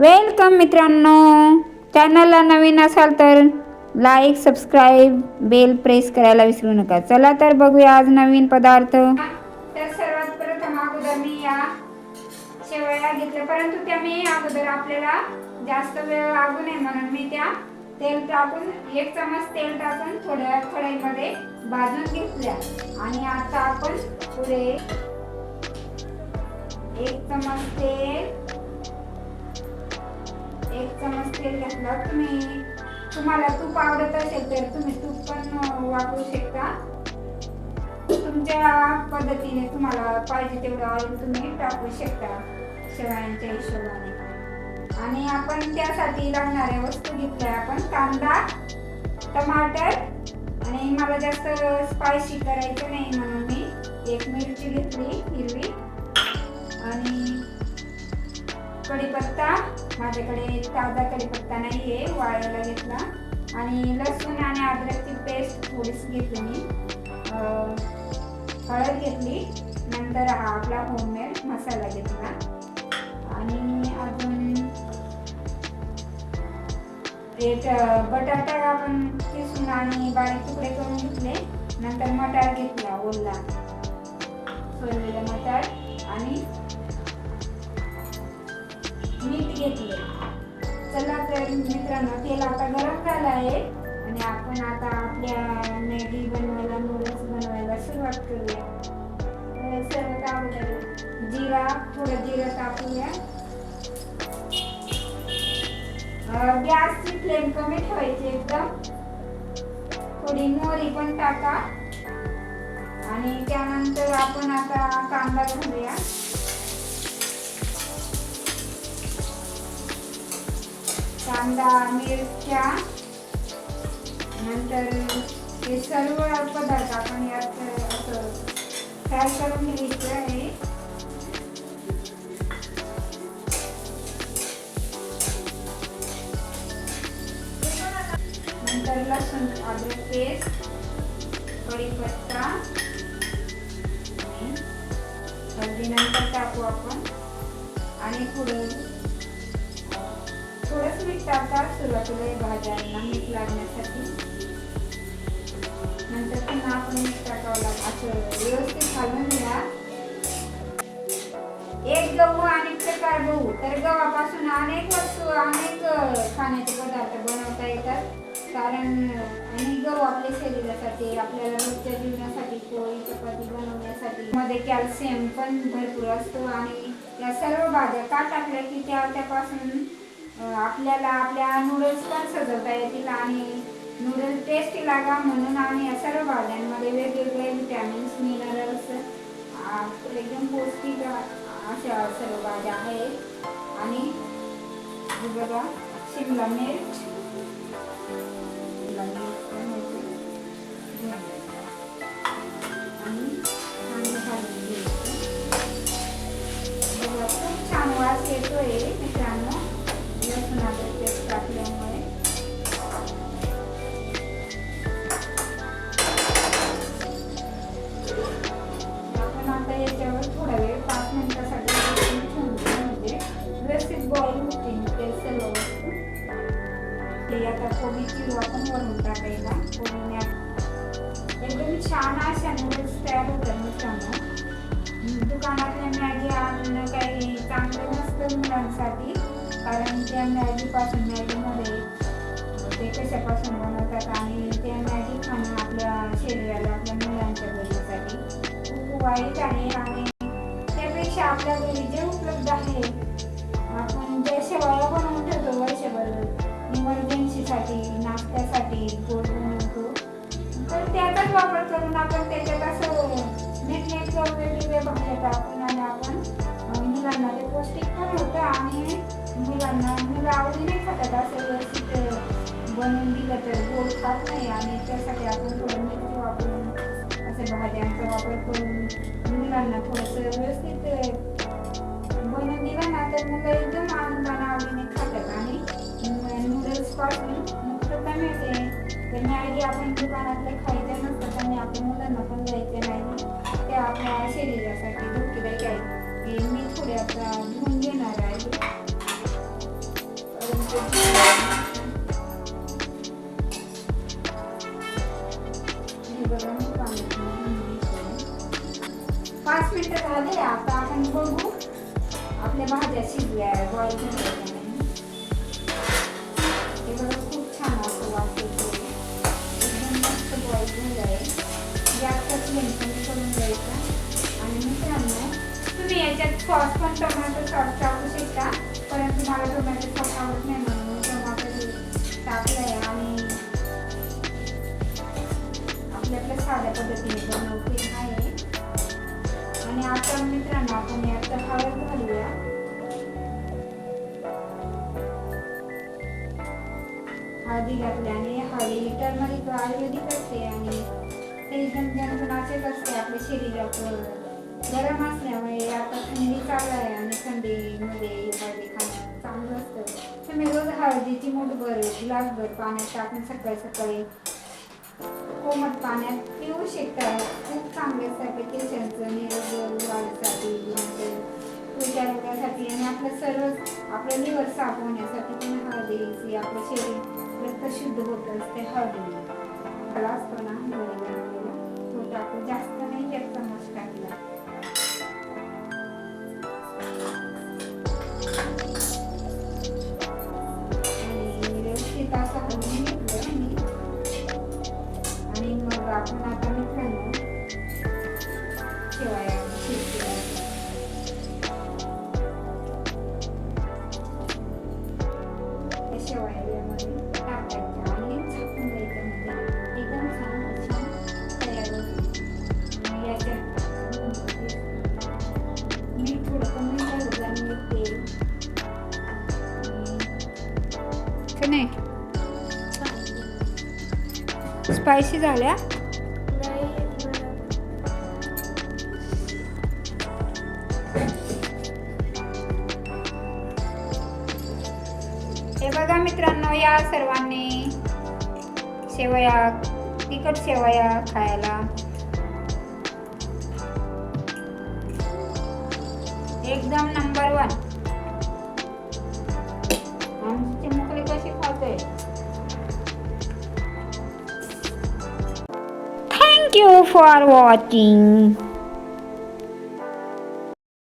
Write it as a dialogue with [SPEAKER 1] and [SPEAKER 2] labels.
[SPEAKER 1] Welcome मित्रांनो. चॅनलला नवीन असाल तर लाईक सबस्क्राईब बेल प्रेस करायला विसरू नका. चला तर बघूया आज नवीन पदार्थ. तर सर्वात प्रथम अगोदर मी या शेवया घेतल्या परंतु त्या मी अगोदर आपल्याला जास्त वेळ लागू नये म्हणून मी त्या तेल टाकून एक चमच तेल टाकून थोड्या कढईमध्ये भाजून घेतल्या. आणि आता आपण पुढे एक चमच तेल तेल घातला तुम्ही तुम्हाला तूप आवडत असेल तर तुम्ही तूप पण वापरू शकता. तुमच्या पद्धतीने तुम्हाला पाहिजे तेवढं ऑइल तुम्ही टाकू शकता शेवयांच्या हिशोबाने. आणि आपण त्यासाठी लागणाऱ्या वस्तू घेतल्या आपण कांदा टमाटर आणि मला जास्त स्पायसी करायचं नाही म्हणून मी एक मिरची घेतली हिरवी. आणि कढीपत्ता माझ्याकडे ताजा कढीपत्ता नाही आहे वाळायला घेतला. आणि लसूण आणि अद्रकची पेस्ट थोडीशी घेतली मी. हळद घेतली. नंतर हा आपला होममेड मसाला घेतला. आणि अजून एक बटाटा आपण किसून आणि बारीक तुकडे करून घेतले. नंतर मटार घेतला ओला. सोललेला मटार. घेतले. चला तर मित्रांनो तेल आता गरम झालं आहे आणि आपण आता आपल्या मॅगी बनवायला नूडल्स बनवायला सुरुवात करूया. सर्व काम अगोदर जिरा थोडं जिरं टाकूया गॅसची फ्लेम कमी ठेवायची एकदम. थोडी मोहरी पण टाका. आणि त्यानंतर आपण आता कांदा घालूया. कांदा मिरच्या नंतर हे सर्व पदार्थ आपण यात असं तयार करून घ्यायचं आहे. नंतर लसूण अद्रक पेस्ट कढीपत्ता हळदीनंतर हळदी नंतर टाकू आपण. आणि पुढे थोडंच मीठ टाका सुरुवातीला भाज्यांना मीठ लागण्यासाठी. नंतर पुन्हा आपण मीठ टाकावं लागतं असं व्यवस्थित घालून घ्या. एक गहू आणि प्रकार गहू. तर गव्हापासून अनेक वस्तू अनेक खाण्याचे पदार्थ बनवता येतात. कारण आणि गहू आपल्या शरीरासाठी आपल्याला रोजच्या जीवनासाठी पोळी चपाती बनवण्यासाठी मध्ये कॅल्शियम पण भरपूर असतो. आणि या सर्व भाज्या का टाकल्या की त्या त्यापासून आपल्याला आपल्या नूडल्स पण सजवता येतील आणि नूडल्स टेस्टी लागा म्हणून आम्ही या सर्व भाज्यांमध्ये वेगवेगळे विटॅमिन्स मिनरल्स एकदम पौष्टिक अशा सर्व भाज्या आहेत. आणि बघा शिमला मिर्च. आणि खूप छान वास येतोय. कोबी चिरू आपण वरून टाकायला कोबीने एकदम छान अशा नूडल्स तयार होतात मित्रांनो. दुकानातल्या मॅगी आणणं काही चांगलं नसतं मुलांसाठी कारण त्या मॅगीपासून मॅगीमध्ये ते कशापासून बनवतात आणि त्या मॅगी खाणं आपल्या शरीराला आपल्या मुलांच्या भविष्यासाठी खूप वाईट आहे आणि त्यापेक्षा आपल्या घरी जे उपलब्ध आहे आपण जे शेवया बनवून ठेवतो वर्षभर इमर्जन्सीसाठी नाश्त्यासाठी गोड बनवतो तर त्याचाच वापर करून आपण त्याच्यात असं नीटनेटकं वेगवेगळे भाज्या टाकून आणि आपण मुलांना ते पौष्टिक पण होतं आणि मुलांना मुलं आवडीने खातात. असं व्यवस्थित बनवून दिलं तर गोड खात नाही आणि त्यासाठी आपण थोडं मीठ वापरून असे भाज्यांचा वापर करून मुलांना थोडंसं व्यवस्थित बनवून दिलं ना तर मुलं एकदम आनंदाने आवडीने खातात. पासून मुक्तता मिळते त्यांनी आणखी आपण दुकानातले खायचे नसतं त्यांनी आपल्या मुलांना पण द्यायचे नाही ते आपल्या शरीरासाठी धोकेदायक आहे. हे मी थोडे आता धुवून घेणार आहे. पाच मिनिटं झाले आता आपण बघू आपल्या भाज्या शिजल्या बॉईल झाल्या सॉस पण टोमॅटो सॉस टाकू शकता परंतु मला टोमॅटो सॉस आवडत नाही म्हणून टोमॅटो टाकलं आहे आणि आपल्या आपल्या साध्या पद्धतीने बनवते आहे. आणि आता मित्रांनो आपण यात हळद घालूया. हळदी घातल्याने हळदी टर्मरिक आयुर्वेदिक असते आणि ते एकदम असेच असते आपल्या शरीरावर. गरम असल्यामुळे आता थंडी चालू आहे आणि थंडीमध्ये हळदी खाणं चांगलं असतं. तुम्ही रोज हळदीची मूठभर ग्लासभर पाण्यात टाकून सकाळी सकाळी कोमट पाण्यात पिऊ शकतात खूप चांगले असतात केसांचं निरोग वाढीसाठी त्वचा रोगासाठी आणि आपलं सर्व आपलं लिव्हर साफ होण्यासाठी पण हळदीची आपलं शरीर रक्त शुद्ध होत असते हळदी. मला असतो ना तो टाकू जास्त नाही एक चमच टाकला. जास्त नाही. स्पायसी झाल्या? हे बघा मित्रांनो या सर्वांनी शेवया तिखट शेवया खायला. एकदम you for watching.